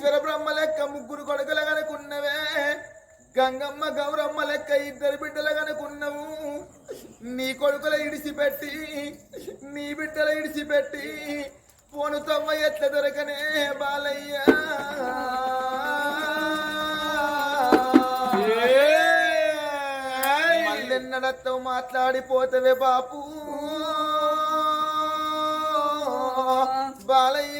ఈశ్వర బ్రహ్మ లెక్క ముగ్గురు కొడుకులు కనుకున్నవే. గంగమ్మ గౌరమ్మ లెక్క ఇద్దరు బిడ్డలు కనుకున్నావు. నీ కొడుకుల ఇడిచిపెట్టి నీ బిడ్డల ఇడిచిపెట్టి పోను తమ్మ ఎట్ల దొరకనే బాలయ్య. నిన్నడతో మాట్లాడిపోతవే బాపు. బాలయ్య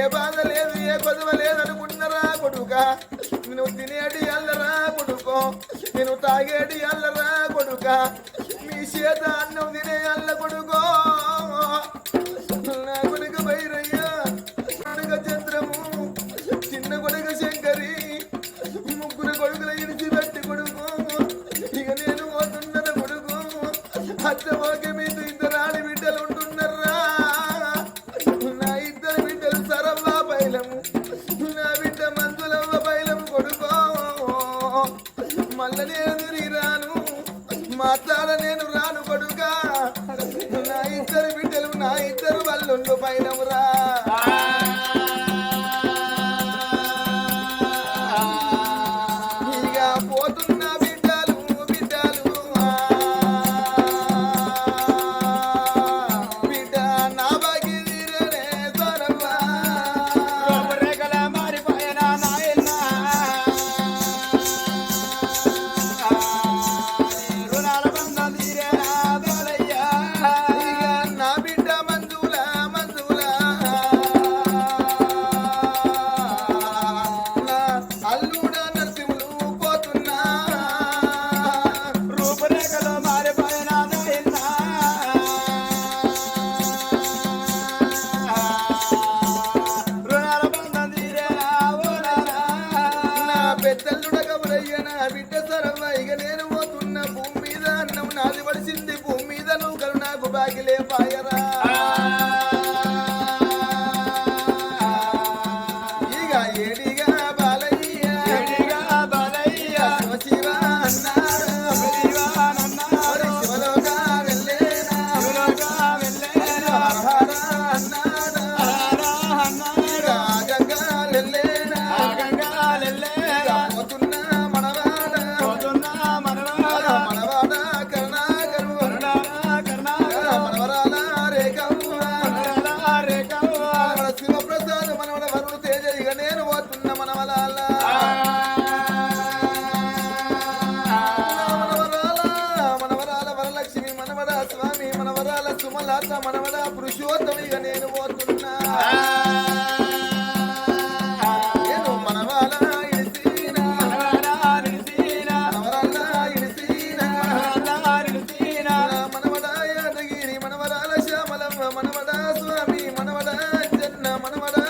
ఏ బాధ లేదు ఏ కొదవ లేదు అనుకుంటున్నారా కొడుక? నువ్వు తినేటి అల్లరా కొడుకో? నేను తాగేటి అల్లరా కొడుక? మీ చేత అన్నం తినే అల్ల కొడుకో? పోయినవురా సాగిలే పాయరా మనవడా పురుషోత్తమిగా నేను పోతున్నా. నేను మనవాల మనవడా స్వామి మనవడా చెన్న మనవడా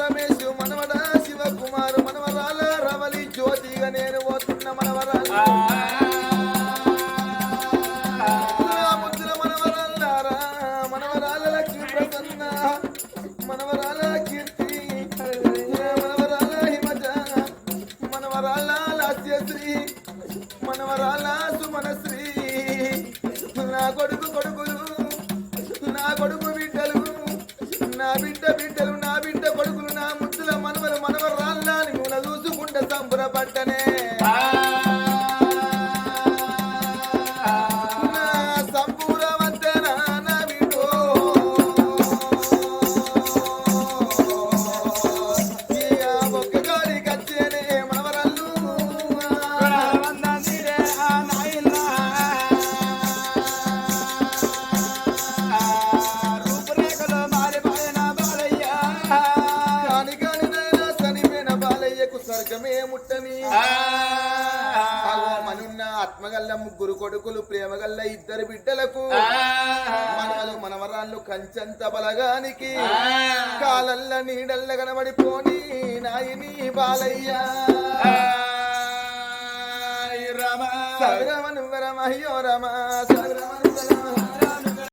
రమేష్ మనవడా శివకుమార్ మనవరాల రవలి జ్యోతిగా నేను కొడుకు కొడుకులు నా కొడుకు బిడ్డలు నా బిడ్డ బిడ్డలు నా బిడ్డ కొడుకులు నా ముద్దుల మనవలు మనవరాళ్ళ నువ్వు చూసుకుంటే సంబరపడ్డనే ముట్టని. మనున్న ఆత్మగల్ల ముగ్గురు కొడుకులు ప్రేమగల్ల ఇద్దరు బిడ్డలకు. మనవలు మనవరాళ్ళు కంచంత బలగానికి. కాలల్ల నీడల్ల కనబడిపోని నాయని బాలయ్య. సరమను వరమయ్యో రమ. సరమను